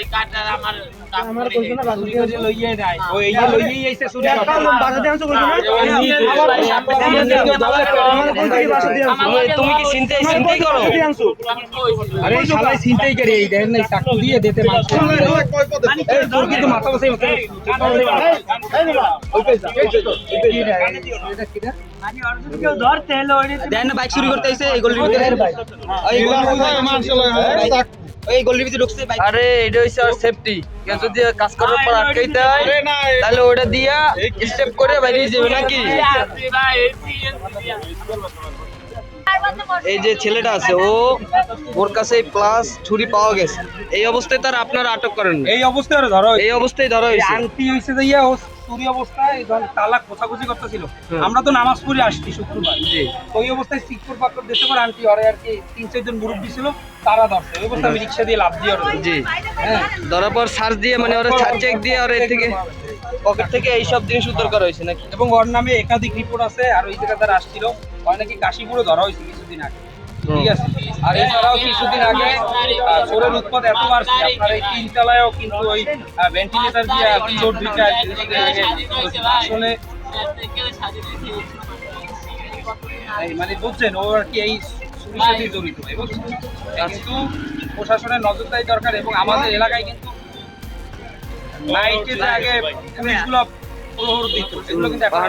এই কার্ডটা আমার আমার কইছো না বাসা দিয়ে লইয়ে যায় ও এই যে লইয়ে আইছে চুরি একটা বাসা দিয়ে আনছো কইছো না আমার কইছো বাসা দিয়ে তুমি কি চিন্তাই চিন্তাই করো বাসা দিয়ে আনছো আরে শালাই চিন্তাই করে এই দেন নাই চাকু দিয়ে দিতে মানুষ এই তোর কিন্তু মাথা বসে মাথা দেন বাইক চুরি করতে আইছে এই গলির ভিতরে এই এই গলির ভিতরে ঢুকছে বাইক আরে এটা হইছে আর সেফটি কেউ যদি কাজ করার পর আটকাইতে হয় তাহলে ওটা দিয়া স্টেপ করে বাইরে যাবে নাকি? এই যে ছেলেটা আছে ও ওর কাছে প্লাস ছুরি পাওয়া গেছে। এই অবস্থায় তার আপনারা আটক করেন এই অবস্থায় ধরো। এই অবস্থায় ধরো এই আংটি হইছে যে ইয়া ও চুরি অবস্থায় যখন তালা খোঁচাখুচি করতেছিল। আমরা তো নামাজ পড়ে আসছি শুক্রবার। ওই অবস্থায় সিকপুর পাকর দেশে করে আন্টি ওরে আর কি তিন চারজন মুরব্বী ছিল তারা ধরছে। ওই অবস্থায় আমি রিক্সা দিয়ে লাভ দিয়ে ওরে জি। ধরার পর সার্চ দিয়ে মানে ওরা চেক দিয়ে ওরা এর থেকে পকেট থেকে এই সব জিনিস উদ্ধার করা হয়েছে নাকি? এবং ওর নামে একাধিক রিপোর্ট আছে আর ওই জায়গা তারা আসছিল। ওর নাকি কাশিপুরে ধরা হয়েছে কিছুদিন আগে। ঠিক আছে আর এছাড়াও কিছুদিন আগে চোরের উৎপাদ এত বাড়ছে আপনার এই তিন কিন্তু ওই ভেন্টিলেটর দিয়ে চোর দুইটা আসলে মানে বুঝছেন ও আর কি এই চুরির সাথে জড়িত এবং কিন্তু প্রশাসনের নজরদারি দরকার এবং আমাদের এলাকায় কিন্তু নাইটে যে আগে পুলিশগুলো প্রহর দিত এগুলো কিন্তু। এখন